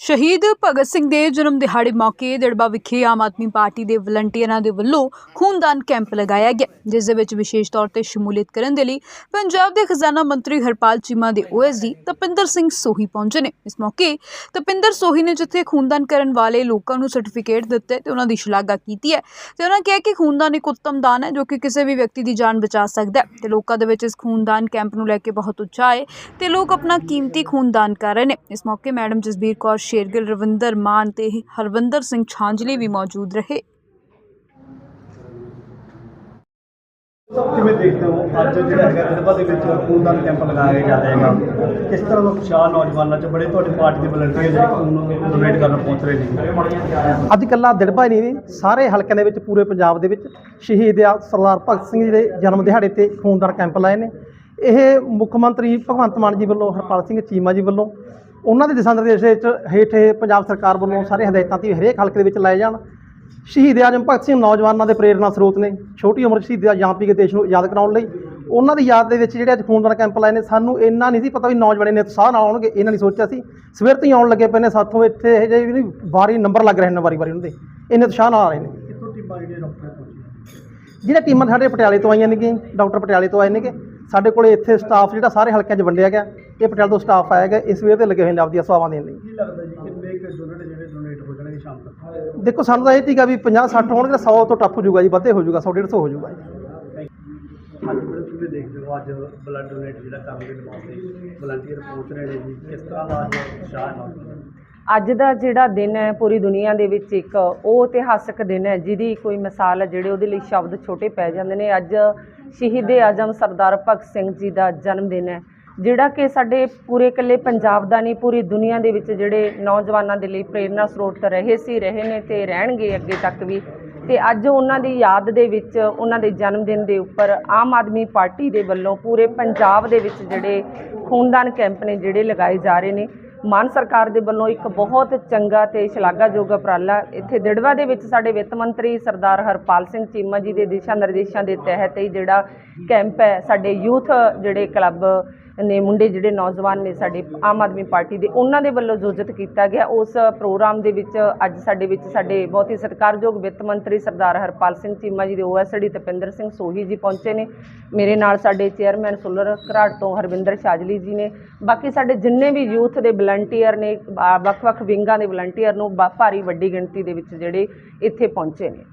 ਸ਼ਹੀਦ ਭਗਤ ਸਿੰਘ ਦੇ ਜਨਮ ਦਿਹਾੜੇ ਮੌਕੇ ਦਿੜਬਾ ਵਿਖੇ ਆਮ ਆਦਮੀ ਪਾਰਟੀ ਦੇ ਵਲੰਟੀਅਰਾਂ ਦੇ ਵੱਲੋਂ ਖੂਨਦਾਨ ਕੈਂਪ ਲਗਾਇਆ ਗਿਆ, ਜਿਸ ਦੇ ਵਿੱਚ ਵਿਸ਼ੇਸ਼ ਤੌਰ ਤੇ ਸ਼ਮੂਲੀਅਤ ਕਰਨ ਦੇ ਲਈ ਪੰਜਾਬ ਦੇ ਖਜ਼ਾਨਾ ਮੰਤਰੀ ਹਰਪਾਲ ਚੀਮਾ ਦੇ ਓਐਸਡੀ ਤਪਿੰਦਰ ਸਿੰਘ ਸੋਹੀ ਪਹੁੰਚੇ ਨੇ। ਇਸ ਮੌਕੇ ਤਪਿੰਦਰ ਸੋਹੀ ਨੇ ਜਿੱਥੇ ਖੂਨਦਾਨ ਕਰਨ ਵਾਲੇ ਲੋਕਾਂ ਨੂੰ ਸਰਟੀਫਿਕੇਟ ਦਿੱਤੇ ਤੇ ਉਹਨਾਂ ਦੀ ਸ਼ਲਾਘਾ ਕੀਤੀ ਹੈ ਤੇ ਉਹਨਾਂ ਕਿਹਾ ਕਿ ਖੂਨਦਾਨ ਇੱਕ ਉੱਤਮ ਦਾਨ ਹੈ ਜੋ ਕਿ ਕਿਸੇ ਵੀ ਵਿਅਕਤੀ ਦੀ ਜਾਨ ਬਚਾ ਸਕਦਾ ਹੈ ਤੇ ਲੋਕਾਂ ਦੇ ਵਿੱਚ ਇਸ ਖੂਨਦਾਨ ਕੈਂਪ ਨੂੰ ਲੈ ਕੇ ਬਹੁਤ ਉਤਸ਼ਾਹ ਹੈ ਤੇ ਲੋਕ ਆਪਣਾ ਕੀਮਤੀ ਖੂਨਦਾਨ ਕਰ ਰਹੇ ਨੇ। ਇਸ ਮੌਕੇ ਮੈਡਮ ਜਸਬੀਰ ਕੌਰ ਸ਼ੇਰਗਿੱਲ ਰਵਿੰਦਰ ਮਾਨ ਤੇ ਹਰਵਿੰਦਰ ਸਿੰਘ ਛਾਂਜਲੀ ਵੀ ਮੌਜੂਦ ਰਹੇ। ਕਿਵੇਂ ਦੇਖਦੇ ਹੋ ਅੱਜ ਜਿਹੜਾ ਹੈਗਾ ਦਿਲਬਾ ਦੇ ਵਿੱਚ ਖੂਨਦਾਨ ਕੈਂਪ ਲਗਾਇਆ ਜਾ ਰਿਹਾ ਹੈਗਾ? ਕਿਸ ਤਰ੍ਹਾਂ ਦਾ ਉਤਸ਼ਾਹ ਨੌਜਵਾਨਾਂ 'ਚ? ਬੜੇ ਤੁਹਾਡੇ ਪਾਰਟੀ ਦੇ ਵਲੰਟੀਅਰ ਜਿਹੜੇ ਖੂਨ ਡੋਨੇਟ ਕਰਨ ਪਹੁੰਚ ਰਹੇ ਨੇ। ਅੱਜ ਕੱਲਾ ਦਿੜਬਾ ਹੀ ਨਹੀਂ ਸਾਰੇ ਹਲਕਿਆਂ ਦੇ ਵਿੱਚ ਪੂਰੇ ਪੰਜਾਬ ਦੇ ਵਿੱਚ ਸ਼ਹੀਦ ਆ ਸਰਦਾਰ ਭਗਤ ਸਿੰਘ ਜੀ ਦੇ ਜਨਮ ਦਿਹਾੜੇ ਤੇ ਖੂਨਦਾਨ ਕੈਂਪ ਲਾਏ ਨੇ। ਇਹ ਮੁੱਖ ਮੰਤਰੀ ਭਗਵੰਤ ਮਾਨ ਜੀ ਵੱਲੋਂ ਹਰਪਾਲ ਸਿੰਘ ਚੀਮਾ ਜੀ ਵੱਲੋਂ ਉਹਨਾਂ ਦੇ ਦਿਸ਼ਾ ਨਿਰਦੇਸ਼ ਵਿੱਚ ਹੇਠ ਇਹ ਪੰਜਾਬ ਸਰਕਾਰ ਵੱਲੋਂ ਸਾਰੇ ਹਦਾਇਤਾਂ ਤੇ ਹਰੇਕ ਹਲਕੇ ਦੇ ਵਿੱਚ ਲਾਏ ਜਾਣ। ਸ਼ਹੀਦ ਆਜਮ ਭਗਤ ਸਿੰਘ ਨੌਜਵਾਨਾਂ ਦੇ ਪ੍ਰੇਰਨਾ ਸਰੋਤ ਨੇ ਛੋਟੀ ਉਮਰ ਸ਼ਹੀਦੀ ਦਾ ਜਾਮ ਪੀ ਕੇ ਦੇਸ਼ ਨੂੰ ਆਜ਼ਾਦ ਕਰਾਉਣ ਲਈ ਉਹਨਾਂ ਦੀ ਯਾਦ ਦੇ ਵਿੱਚ ਜਿਹੜੇ ਅੱਜ ਖੂਨਦਾਨ ਕੈਂਪ ਲਾਏ ਨੇ ਸਾਨੂੰ ਇੰਨਾ ਨਹੀਂ ਸੀ ਪਤਾ ਵੀ ਨੌਜਵਾਨ ਨੇ ਉਤਸ਼ਾਹ ਨਾਲ ਆਉਣਗੇ ਇਹਨਾਂ ਨਹੀਂ ਸੋਚਿਆ ਸੀ। ਸਵੇਰ ਤੋਂ ਹੀ ਆਉਣ ਲੱਗੇ ਪਏ ਨੇ ਸਾਥੋਂ ਇੱਥੇ ਇਹ ਜਿਹੇ ਵੀ ਵਾਰੀ ਨੰਬਰ ਲੱਗ ਰਹੇ ਨੇ ਵਾਰੀ ਵਾਰੀ ਉਹਨਾਂ ਦੇ ਇੰਨੇ ਉਤਸ਼ਾਹ ਨਾਲ ਆ ਰਹੇ ਨੇ। ਕਿੱਥੋਂ ਟੀਮਾਂ ਜਿਹੜੀਆਂ ਡਾਕਟਰ ਪਹੁੰਚੀਆਂ? ਜਿਹੜੇ ਟੀਮਾਂ ਸਾਡੇ ਪਟਿਆਲੇ ਤੋਂ ਆਈਆਂ ਨੇਗੀਆਂ ਡਾਕਟਰ ਪਟਿਆਲੇ ਤੋਂ ਆਏ ਨੇਗੇ। ਸਾਡੇ ਕੋਲੇ ਇੱਥੇ ਸਟਾਫ ਜਿਹੜਾ ਸਾਰੇ ਹਲਕਿਆਂ 'ਚ ਵੰਡਿਆ ਗਿਆ ਇਹ ਪਟਿਆਲੇ ਤੋਂ ਸਟਾਫ ਆਇਆ ਗਿਆ ਇਸ ਵੇਰ ਤੇ ਲੱਗੇ ਹੋਏ ਨੇ ਆਪਦੀਆਂ ਸੇਵਾਵਾਂ ਦੇਣ ਲਈ। ਕੀ ਲੱਗਦਾ ਜੀ ਕਿੰਨੇ ਕੁ ਯੂਨਿਟ ਜਿਹੜੇ ਡੋਨੇਟ ਹੋ ਜਾਣਗੇ ਸ਼ਾਮ ਤੱਕ? ਦੇਖੋ ਸਾਨੂੰ ਤਾਂ ਇਹ ਸੀਗਾ ਵੀ 50 60 ਹੋਣਗੇ 100 ਤੋਂ ਟੱਪ ਹੋ ਜਾਊਗਾ ਜੀ ਵੱਧੇ ਹੋ ਜਾਊਗਾ 100 150 ਹੋ ਜਾਊਗਾ ਜੀ। ਕਿਵੇਂ ਦੇਖਦੇ ਹੋ ਅੱਜ ਬਲੱਡ ਡੋਨੇਟ ਜਿਹੜਾ ਕਰਨ ਦੇ ਵਾਸਤੇ ਵਲੰਟੀਅਰ ਪਹੁੰਚ ਰਹੇ ਨੇ ਜੀ। ਕਿਸ ਤਰ੍ਹਾਂ ਦਾ ਅੱਜ ਉਤਸ਼ਾਹ ਹੈ ਅੱਜ ਦਾ ਜਿਹੜਾ ਦਿਨ ਹੈ, ਪੂਰੀ ਦੁਨੀਆ ਦੇ ਵਿੱਚ ਇੱਕ ਉਹ ਇਤਿਹਾਸਕ ਦਿਨ ਹੈ, ਜਿਹਦੀ ਕੋਈ ਮਿਸਾਲ ਹੈ, ਜਿਹੜੇ ਉਹਦੇ ਲਈ ਸ਼ਬਦ ਛੋਟੇ ਪੈ ਜਾਂਦੇ ਨੇ। ਅੱਜ ਸ਼ਹੀਦ ਆਜ਼ਮ ਸਰਦਾਰ ਭਗਤ ਸਿੰਘ ਜੀ ਦਾ ਜਨਮ ਦਿਨ ਹੈ, ਜਿਹੜਾ ਕਿ ਸਾਡੇ ਪੂਰੇ ਇਕੱਲੇ ਪੰਜਾਬ ਦਾ ਨਹੀਂ, ਪੂਰੀ ਦੁਨੀਆ ਦੇ ਵਿੱਚ ਜਿਹੜੇ ਨੌਜਵਾਨਾਂ ਦੇ ਲਈ ਪ੍ਰੇਰਨਾ ਸਰੋਤ ਰਹੇ ਸੀ, ਰਹੇ ਨੇ ਤੇ ਰਹਿਣਗੇ ਅੱਗੇ ਤੱਕ ਵੀ। ਤੇ ਅੱਜ ਉਹਨਾਂ ਦੀ ਯਾਦ ਦੇ ਵਿੱਚ, ਉਹਨਾਂ ਦੇ ਜਨਮ ਦਿਨ ਦੇ ਉੱਪਰ ਆਮ ਆਦਮੀ ਪਾਰਟੀ ਦੇ ਵੱਲੋਂ ਪੂਰੇ ਪੰਜਾਬ ਦੇ ਵਿੱਚ ਜਿਹੜੇ ਖੂਨਦਾਨ ਕੈਂਪ ਨੇ ਜਿਹੜੇ ਲਗਾਏ ਜਾ ਰਹੇ ਨੇ, ਮਾਨ ਸਰਕਾਰ ਦੇ ਵੱਲੋਂ ਇੱਕ ਬਹੁਤ ਚੰਗਾ ਤੇ ਸ਼ਲਾਘਾਯੋਗ ਉਪਰਾਲਾ ਇੱਥੇ ਦਿੜਵਾ ਦੇ ਵਿੱਚ ਸਾਡੇ ਵਿੱਤ ਮੰਤਰੀ ਸਰਦਾਰ ਹਰਪਾਲ ਸਿੰਘ ਚੀਮਾ ਜੀ ਦੇ ਦਿਸ਼ਾ ਨਿਰਦੇਸ਼ਾਂ ਦੇ ਤਹਿਤ ਹੀ ਜਿਹੜਾ ਕੈਂਪ ਹੈ, ਸਾਡੇ ਯੂਥ ਜਿਹੜੇ ਕਲੱਬ ਨੇ ਮੁੰਡੇ ਜਿਹੜੇ ਨੌਜਵਾਨ ਨੇ ਸਾਡੇ ਆਮ ਆਦਮੀ ਪਾਰਟੀ ਦੇ, ਉਹਨਾਂ ਦੇ ਵੱਲੋਂ ਆਯੋਜਿਤ ਕੀਤਾ ਗਿਆ, ਉਸ ਪ੍ਰੋਗਰਾਮ ਦੇ ਵਿੱਚ ਅੱਜ ਸਾਡੇ ਵਿੱਚ ਸਾਡੇ ਬਹੁਤ ਹੀ ਸਤਿਕਾਰਯੋਗ ਵਿੱਤ ਮੰਤਰੀ ਸਰਦਾਰ ਹਰਪਾਲ ਸਿੰਘ ਚੀਮਾ ਜੀ ਦੇ ਓਐਸਡੀ ਤਪਿੰਦਰ ਸਿੰਘ ਸੋਹੀ ਜੀ ਪਹੁੰਚੇ ਨੇ। ਮੇਰੇ ਨਾਲ ਸਾਡੇ ਚੇਅਰਮੈਨ ਸੁਲਰ ਘਰਾੜ ਤੋਂ ਹਰਵਿੰਦਰ ਸ਼ਾਜਲੀ ਜੀ ਨੇ। ਬਾਕੀ ਸਾਡੇ ਜਿੰਨੇ ਵੀ ਯੂਥ ਦੇ ਵਲੰਟੀਅਰ ਨੇ ਵੱਖ-ਵੱਖ ਵਿੰਗਾਂ ਦੇ ਵਲੰਟੀਅਰ ਨੂੰ ਬਾ- ਭਾਰੀ ਵੱਡੀ ਗਿਣਤੀ ਦੇ ਵਿੱਚ ਜਿਹੜੇ ਇੱਥੇ ਪਹੁੰਚੇ ਨੇ।